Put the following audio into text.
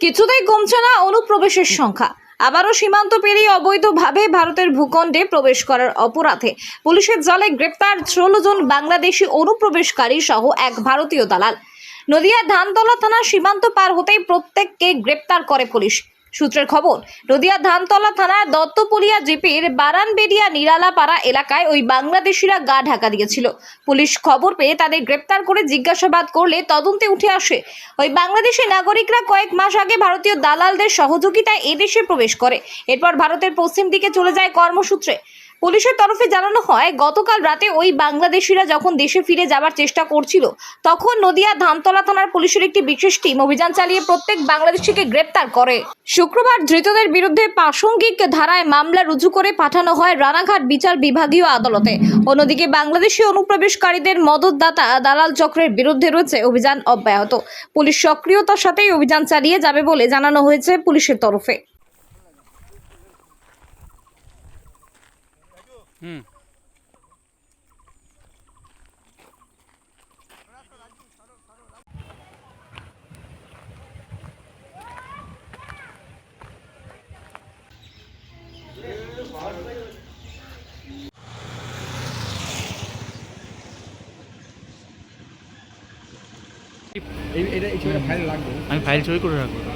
কিছুতেই কমছে না অনুপ্রবেশের সংখ্যা। আবারও সীমান্ত পেরিয়ে অবৈধভাবে ভারতের ভূখণ্ডে প্রবেশ করার অপরাধে পুলিশের জালে গ্রেপ্তার ষোলো জন বাংলাদেশি অনুপ্রবেশকারী সহ এক ভারতীয় দালাল। নদিয়া ধানতলা থানা সীমান্ত পার হতেই প্রত্যেককে গ্রেপ্তার করে পুলিশ। সূত্রের খবর, নদিয়া ধানতলা থানার দত্তপুরিয়া জিপির বারানবেড়িয়া নিরালাপাড়া এলাকায় ওই বাংলাদেশিরা গা ঢাকা দিয়েছিল। পুলিশ খবর পেয়ে তাদের গ্রেপ্তার করে জিজ্ঞাসাবাদ করলে তদন্তে উঠে আসে, ওই বাংলাদেশের নাগরিকরা কয়েক মাস আগে ভারতীয় দালালদের সহযোগিতায় এদেশে প্রবেশ করে। এরপর ভারতের পশ্চিম দিকে চলে যায় কর্মসূত্রে। পুলিশের তরফে জানানো হয়, গতকাল রাতে ওই বাংলাদেশিরা যখন দেশে ফিরে যাবার চেষ্টা করছিল, তখন নদিয়া ধামতলা থানার পুলিশের একটি বিশেষ টিম অভিযান চালিয়ে প্রত্যেক বাংলাদেশিকে গ্রেপ্তার করে। শুক্রবার ধৃতদের বিরুদ্ধে প্রাসঙ্গিক ধারায় মামলা রুজু করে পাঠানো হয় রানাঘাট বিচার বিভাগীয় আদালতে। অন্যদিকে বাংলাদেশি অনুপ্রবেশকারীদের মদতদাতা দালাল চক্রের বিরুদ্ধে রয়েছে অভিযান অব্যাহত। পুলিশ সক্রিয়তার সাথেই অভিযান চালিয়ে যাবে বলে জানানো হয়েছে পুলিশের তরফে। হুম। এটা ফাইল লাগবে। আমি ফাইল ছবি করে রাখব।